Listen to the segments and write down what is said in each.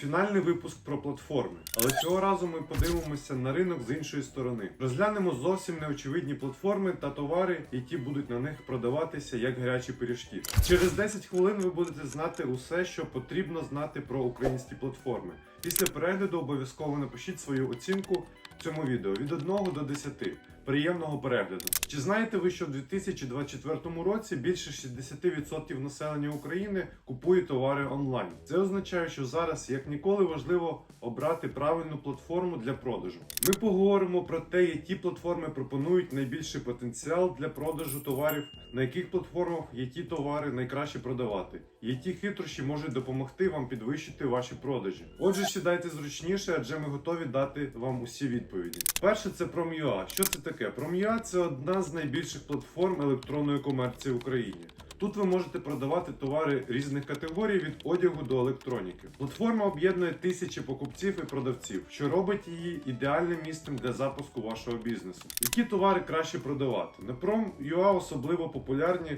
Фінальний випуск про платформи, але цього разу ми подивимося на ринок з іншої сторони. Розглянемо зовсім неочевидні платформи та товари, які будуть на них продаватися як гарячі пиріжки. Через 10 хвилин ви будете знати усе, що потрібно знати про українські платформи. Після перегляду обов'язково напишіть свою оцінку цьому відео від 1 до 10. Приємного перегляду. Чи знаєте ви, що в 2024 році більше 60% населення України купує товари онлайн? Це означає, що зараз як ніколи важливо обрати правильну платформу для продажу. Ми поговоримо про те, які платформи пропонують найбільший потенціал для продажу товарів, на яких платформах які товари найкраще продавати, які хитрощі можуть допомогти вам підвищити ваші продажі. Отже, сідайте зручніше, адже ми готові дати вам усі відповіді. Перше, це Prom.ua. Що це таке? Prom.ua – це одна з найбільших платформ електронної комерції в Україні. Тут ви можете продавати товари різних категорій від одягу до електроніки. Платформа об'єднує тисячі покупців і продавців, що робить її ідеальним місцем для запуску вашого бізнесу. Які товари краще продавати? На Prom.ua особливо популярні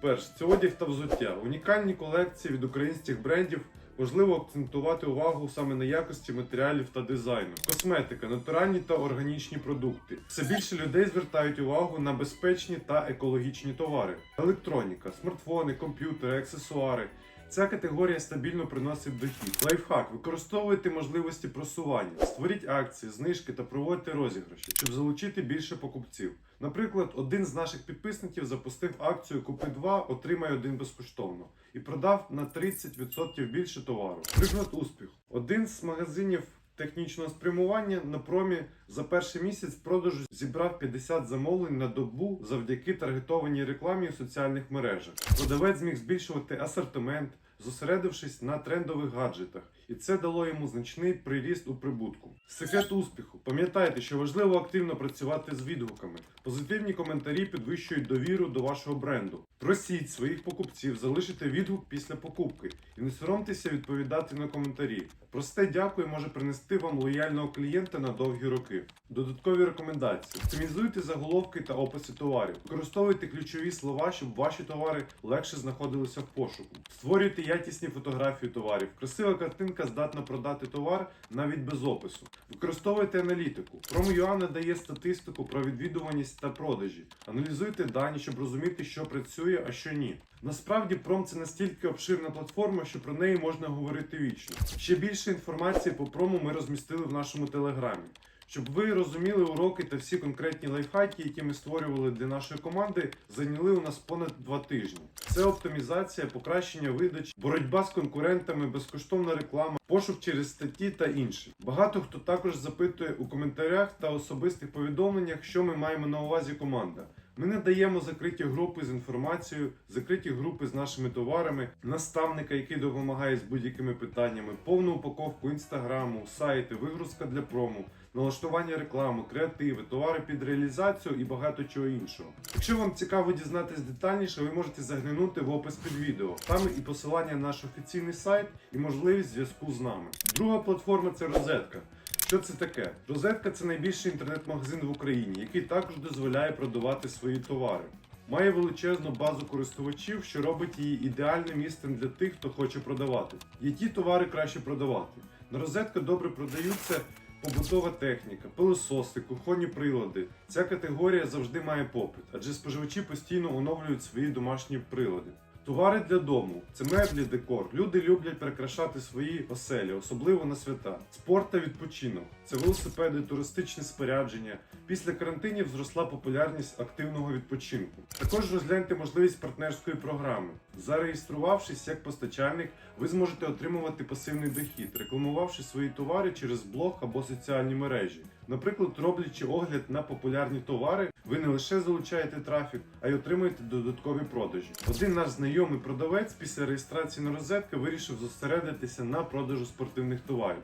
перш це одяг та взуття, унікальні колекції від українських брендів. Важливо акцентувати увагу саме на якості матеріалів та дизайну, косметика, натуральні та органічні продукти. Все більше людей звертають увагу на безпечні та екологічні товари, електроніка, смартфони, комп'ютери, аксесуари. Ця категорія стабільно приносить дохід. Лайфхак. Використовуйте можливості просування, створіть акції, знижки та проводьте розіграші, щоб залучити більше покупців. Наприклад, один з наших підписників запустив акцію Купи 2, отримай один безкоштовно і продав на 30% більше товару. Приклад успіху. Один з магазинів технічного спрямування на промі за перший місяць продажу зібрав 50 замовлень на добу завдяки таргетованій рекламі у соціальних мережах. Продавець зміг збільшувати асортимент, зосередившись на трендових гаджетах, і це дало йому значний приріст у прибутку. Секрет успіху. Пам'ятайте, що важливо активно працювати з відгуками. Позитивні коментарі підвищують довіру до вашого бренду. Просіть своїх покупців залишити відгук після покупки і не соромтеся відповідати на коментарі. Просте дякую може принести вам лояльного клієнта на довгі роки. Додаткові рекомендації: оптимізуйте заголовки та описи товарів, використовуйте ключові слова, щоб ваші товари легше знаходилися в пошуку. Створюйте якісні фотографії товарів. Красива картинка здатна продати товар навіть без опису. Використовуйте аналітику. Prom.ua надає статистику про відвідуваність та продажі. Аналізуйте дані, щоб розуміти, що працює, а що ні. Насправді Пром це настільки обширна платформа, що про неї можна говорити вічно. Ще більше інформації по прому ми розмістили в нашому телеграмі. Щоб ви розуміли уроки та всі конкретні лайфхаки, які ми створювали для нашої команди, зайняли у нас понад два тижні. Це оптимізація, покращення видач, боротьба з конкурентами, безкоштовна реклама, пошук через статті та інше. Багато хто також запитує у коментарях та особистих повідомленнях, що ми маємо на увазі команда. Ми надаємо закриті групи з інформацією, закриті групи з нашими товарами, наставника, який допомагає з будь-якими питаннями, повну упаковку інстаграму, сайти, вигрузка для прому, налаштування реклами, креативи, товари під реалізацію і багато чого іншого. Якщо вам цікаво дізнатись детальніше, ви можете заглянути в опис під відео. Там і посилання на наш офіційний сайт і можливість зв'язку з нами. Друга платформа це розетка. Що це таке? Розетка це найбільший інтернет-магазин в Україні, який також дозволяє продавати свої товари. Має величезну базу користувачів, що робить її ідеальним місцем для тих, хто хоче продавати. Які товари краще продавати? На розетка добре продаються побутова техніка, пилососи, кухонні прилади. Ця категорія завжди має попит, адже споживачі постійно оновлюють свої домашні прилади. Товари для дому це меблі, декор. Люди люблять прикрашати свої оселі, особливо на свята. Спорт та відпочинок це велосипеди, туристичне спорядження. Після карантинів зросла популярність активного відпочинку. Також розгляньте можливість партнерської програми. Зареєструвавшись як постачальник, ви зможете отримувати пасивний дохід, рекламувавши свої товари через блог або соціальні мережі. Наприклад, роблячи огляд на популярні товари, ви не лише залучаєте трафік, а й отримуєте додаткові продажі. Один наш знайомий продавець після реєстрації на розетки вирішив зосередитися на продажу спортивних товарів.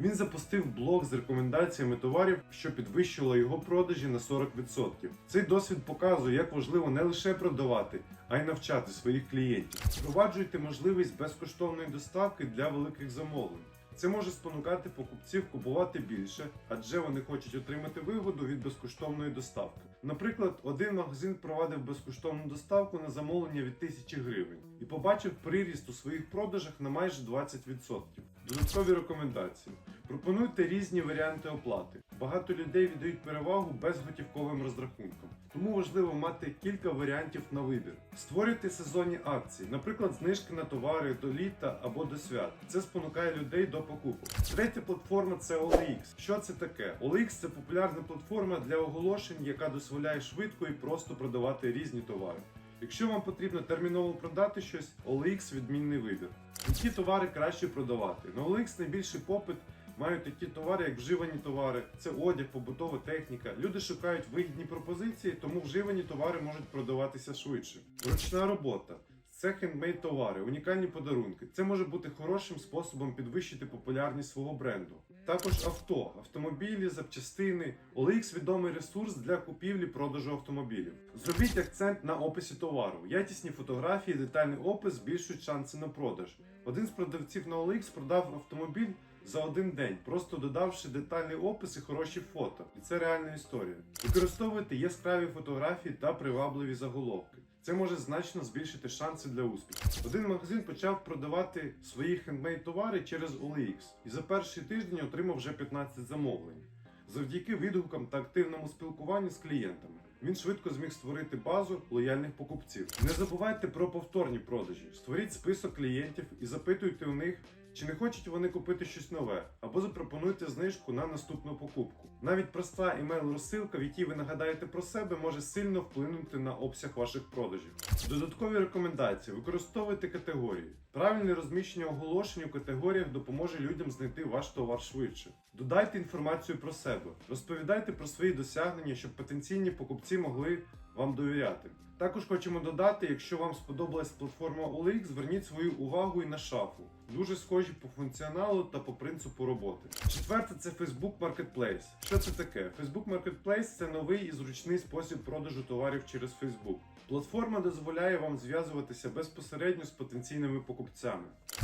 Він запустив блог з рекомендаціями товарів, що підвищило його продажі на 40%. Цей досвід показує, як важливо не лише продавати, а й навчати своїх клієнтів. Впроваджуйте можливість безкоштовної доставки для великих замовлень. Це може спонукати покупців купувати більше, адже вони хочуть отримати вигоду від безкоштовної доставки. Наприклад, один магазин провадив безкоштовну доставку на замовлення від 1000 гривень і побачив приріст у своїх продажах на майже 20%. Додаткові рекомендації. Пропонуйте різні варіанти оплати. Багато людей віддають перевагу безготівковим розрахункам, тому важливо мати кілька варіантів на вибір. Створюйте сезонні акції, наприклад, знижки на товари до літа або до свят. Це спонукає людей до покупок. Третя платформа це OLX. Що це таке? OLX – це популярна платформа для оголошень, яка дозволяє швидко і просто продавати різні товари. Якщо вам потрібно терміново продати щось, OLX відмінний вибір. Які товари краще продавати? На OLX найбільший попит мають такі товари, як вживані товари, це одяг, побутова техніка. Люди шукають вигідні пропозиції, тому вживані товари можуть продаватися швидше. Ручна робота. Це хендмейд товари, унікальні подарунки. Це може бути хорошим способом підвищити популярність свого бренду. Також авто, автомобілі, запчастини. OLX – відомий ресурс для купівлі продажу автомобілів. Зробіть акцент на описі товару. Якісні фотографії, детальний опис збільшують шанси на продаж. Один з продавців на OLX продав автомобіль за один день, просто додавши детальний опис і хороші фото. І це реальна історія. Використовуйте яскраві фотографії та привабливі заголовки. Це може значно збільшити шанси для успіху. Один магазин почав продавати свої хендмейд товари через OLX і за перший тиждень отримав вже 15 замовлень. Завдяки відгукам та активному спілкуванню з клієнтами. Він швидко зміг створити базу лояльних покупців. Не забувайте про повторні продажі. Створіть список клієнтів і запитуйте у них, чи не хочуть вони купити щось нове, або запропонуйте знижку на наступну покупку. Навіть проста імейл-розсилка, в якій ви нагадаєте про себе, може сильно вплинути на обсяг ваших продажів. Додаткові рекомендації: використовуйте категорії. Правильне розміщення оголошень у категоріях допоможе людям знайти ваш товар швидше. Додайте інформацію про себе, розповідайте про свої досягнення, щоб потенційні покупці могли вам довіряти. Також хочемо додати, якщо вам сподобалась платформа OLX, зверніть свою увагу і на шафу. Дуже схожі по функціоналу та по принципу роботи. Четверте це Facebook Marketplace. Що це таке? Facebook Marketplace це новий і зручний спосіб продажу товарів через Facebook. Платформа дозволяє вам зв'язуватися безпосередньо з потенційними покупцями.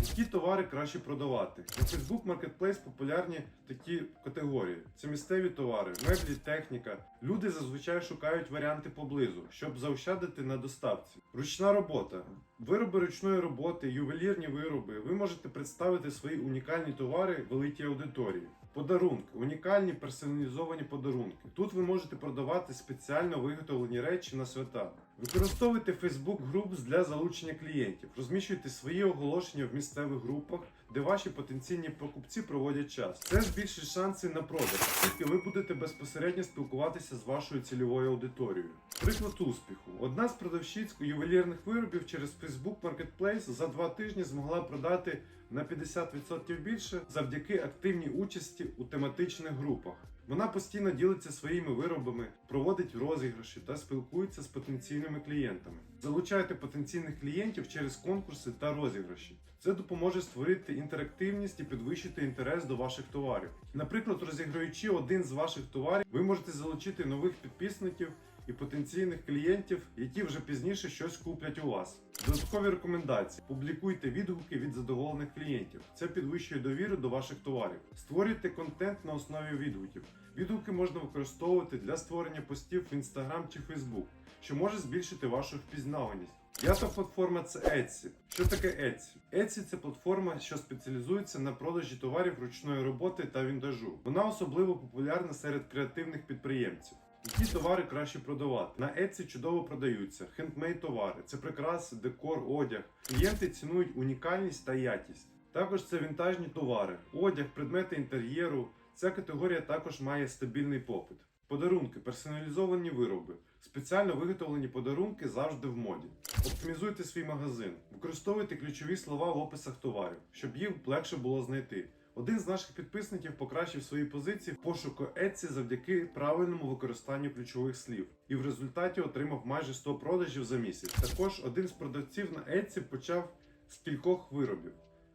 Які товари краще продавати? На Facebook Marketplace популярні такі категорії: це місцеві товари, меблі, техніка. Люди зазвичай шукають варіанти поблизу, щоб заощадити на доставці. Ручна робота. Вироби ручної роботи, ювелірні вироби. Ви можете представити свої унікальні товари великій аудиторії. Подарунки, унікальні персоналізовані подарунки. Тут ви можете продавати спеціально виготовлені речі на свята. Використовуйте Facebook Groups для залучення клієнтів. Розміщуйте свої оголошення в місцевих групах, де ваші потенційні покупці проводять час. Це збільшить шанси на продаж, оскільки ви будете безпосередньо спілкуватися з вашою цільовою аудиторією. Приклад успіху: одна з продавщиць ювелірних виробів через Facebook Marketplace за два тижні змогла продати на 50% більше завдяки активній участі у тематичних групах. Вона постійно ділиться своїми виробами, проводить розіграші та спілкується з потенційними клієнтами. Залучайте потенційних клієнтів через конкурси та розіграші. Це допоможе створити інтерактивність і підвищити інтерес до ваших товарів. Наприклад, розіграючи один з ваших товарів, ви можете залучити нових підписників і потенційних клієнтів, які вже пізніше щось куплять у вас. Додаткові рекомендації: публікуйте відгуки від задоволених клієнтів. Це підвищує довіру до ваших товарів. Створюйте контент на основі відгуків. Відгуки можна використовувати для створення постів в Instagram чи Facebook, що може збільшити вашу впізнаваність. П'ята платформа це Etsy. Що таке Etsy? Etsy – це платформа, що спеціалізується на продажі товарів ручної роботи та віндажу. Вона особливо популярна серед креативних підприємців. Які товари краще продавати? На Etsy чудово продаються хендмейд товари, це прикраси, декор, одяг. Клієнти цінують унікальність та якість. Також це вінтажні товари, одяг, предмети інтер'єру. Ця категорія також має стабільний попит. Подарунки, персоналізовані вироби. Спеціально виготовлені подарунки завжди в моді. Оптимізуйте свій магазин, використовуйте ключові слова в описах товарів, щоб їх легше було знайти. Один з наших підписників покращив свої позиції в пошуку Etsy завдяки правильному використанню ключових слів, і в результаті отримав майже 100 продажів за місяць. Також один з продавців на Etsy почав з кількох виробів,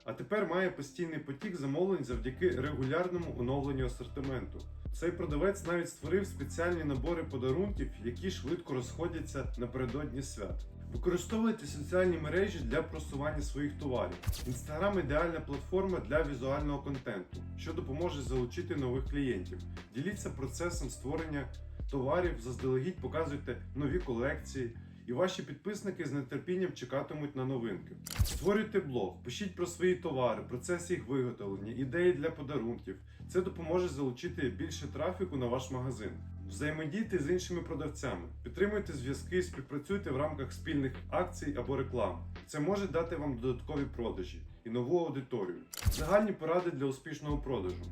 а тепер має постійний потік замовлень завдяки регулярному оновленню асортименту. Цей продавець навіть створив спеціальні набори подарунків, які швидко розходяться напередодні свят. Використовуйте соціальні мережі для просування своїх товарів. Інстаграм ідеальна платформа для візуального контенту, що допоможе залучити нових клієнтів. Діліться процесом створення товарів, заздалегідь показуйте нові колекції і ваші підписники з нетерпінням чекатимуть на новинки. Створюйте блог, пишіть про свої товари, процес їх виготовлення, ідеї для подарунків. Це допоможе залучити більше трафіку на ваш магазин. Взаємодійте з іншими продавцями, підтримуйте зв'язки, співпрацюйте в рамках спільних акцій або реклам. Це може дати вам додаткові продажі і нову аудиторію. Загальні поради для успішного продажу.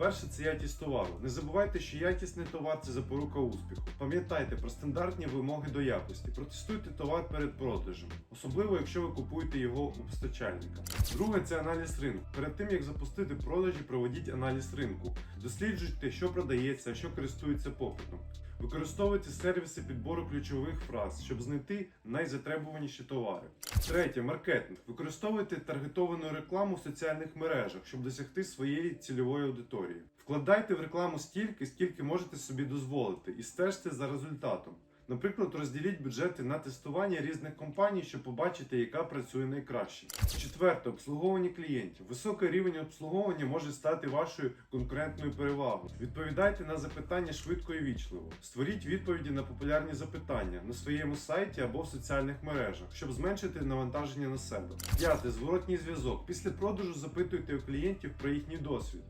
Перше це якість товару. Не забувайте, що якісний товар це запорука успіху. Пам'ятайте про стандартні вимоги до якості. Протестуйте товар перед продажем, особливо якщо ви купуєте його у постачальника. Друге це аналіз ринку. Перед тим як запустити продажі, проведіть аналіз ринку. Досліджуйте, що продається, що користується попитом. Використовуйте сервіси підбору ключових фраз, щоб знайти найзатребуваніші товари. Третє маркетинг. Використовуйте таргетовану рекламу в соціальних мережах, щоб досягти своєї цільової аудиторії. Вкладайте в рекламу стільки, скільки можете собі дозволити, і стежте за результатом. Наприклад, розділіть бюджети на тестування різних компаній, щоб побачити, яка працює найкраще. Четверте обслуговування клієнтів. Високий рівень обслуговування може стати вашою конкурентною перевагою. Відповідайте на запитання швидко і вічливо. Створіть відповіді на популярні запитання на своєму сайті або в соціальних мережах, щоб зменшити навантаження на себе. П'яте зворотній зв'язок. Після продажу запитуйте у клієнтів про їхній досвід.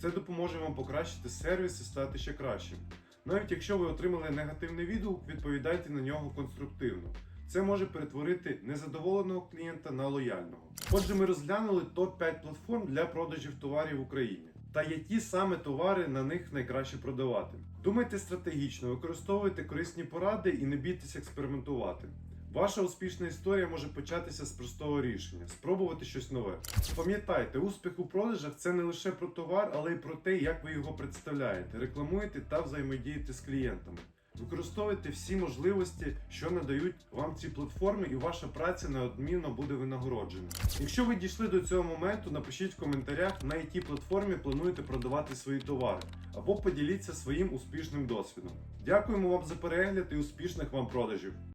Це допоможе вам покращити сервіс і стати ще кращим. Навіть якщо ви отримали негативний відгук, відповідайте на нього конструктивно. Це може перетворити незадоволеного клієнта на лояльного. Отже, ми розглянули топ-5 платформ для продажів товарів в Україні. Та які саме товари на них найкраще продавати. Думайте стратегічно, використовуйте корисні поради і не бійтесь експериментувати. Ваша успішна історія може початися з простого рішення спробувати щось нове. Пам'ятайте, успіх у продажах це не лише про товар, але й про те, як ви його представляєте, рекламуєте та взаємодієте з клієнтами. Використовуйте всі можливості, що надають вам ці платформи, і ваша праця неодмінно буде винагороджена. Якщо ви дійшли до цього моменту, напишіть в коментарях, на якій платформі плануєте продавати свої товари, або поділіться своїм успішним досвідом. Дякуємо вам за перегляд і успішних вам продажів!